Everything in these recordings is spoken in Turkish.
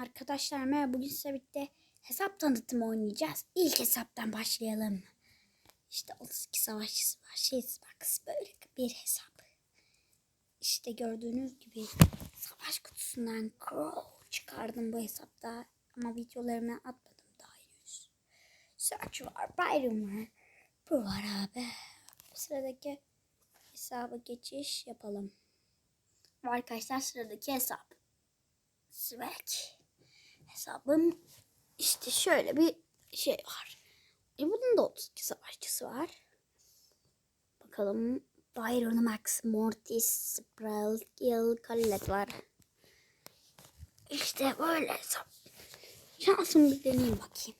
Arkadaşlar merhaba bugün size birlikte hesap tanıtımı oynayacağız. İlk hesaptan başlayalım. İşte 32 savaşçısı var. Var kız böyle bir hesap. İşte gördüğünüz gibi savaş kutusundan Crow çıkardım bu hesapta. Ama videolarımı atmadım daha henüz. Search var, Byron var. Bu var abi. Sıradaki hesaba geçiş yapalım. Arkadaşlar sıradaki hesap. Swag. Hesabım işte şöyle bir şey var. E bunun da 32 savaşçısı var. Bakalım Byron Max, Mortis, Sproul, Gil, Colette var. İşte böyle hesap. Şansımı bir deneyeyim bakayım.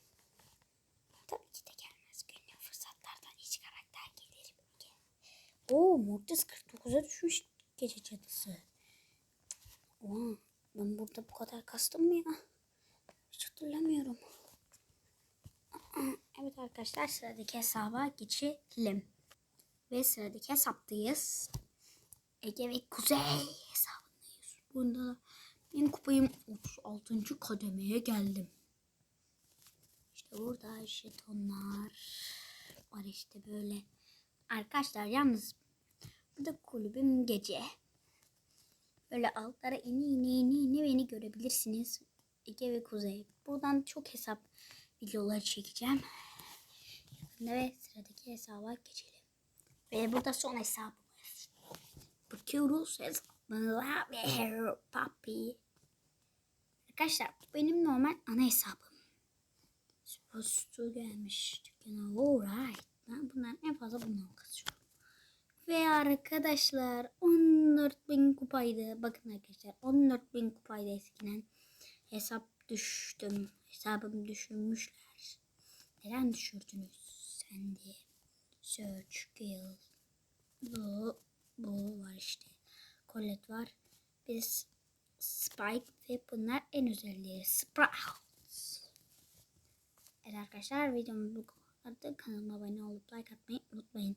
Tabii ki de gelmez. Gönlüm fırsatlardan hiç karakter gelir. Oo Mortis 49'a düşmüş gece cadısı. Oha, ben burada bu kadar kastım mı ya? Hatırlamıyorum. Evet arkadaşlar sıradaki hesaba geçelim. Ve sıradaki hesaptayız. Ege ve Kuzey hesabındayız. Bunda da benim kupayım 36. kademeye geldim. İşte burada jetonlar var işte böyle. Arkadaşlar yalnız burada kulübüm gece. Böyle altlara ini ini ini ini beni görebilirsiniz. Ege ve Kuzey. Buradan çok hesap videoları çekeceğim. Yakında ve sıradaki hesaba geçelim. Ve burada son hesabımız. Bakıyoruz hesabımıza ve papi. Arkadaşlar benim normal ana hesabım. Supposed gelmiş dükkana. Alright. Ben bundan en fazla bundan kasıyorum. Ve arkadaşlar 14.000 kupaydı. Bakın arkadaşlar 14.000 kupaydı eskiden. Hesap düştüm. Hesabımı düşürmüşler. Neden düşürdünüz? Sen de. Search, Gale. Bu, bu var işte. Colette var. Biz Spike ve bunlar en özelliği. Sprouts. Evet arkadaşlar videomuz bu kadar. Kanalıma abone olup like atmayı unutmayın.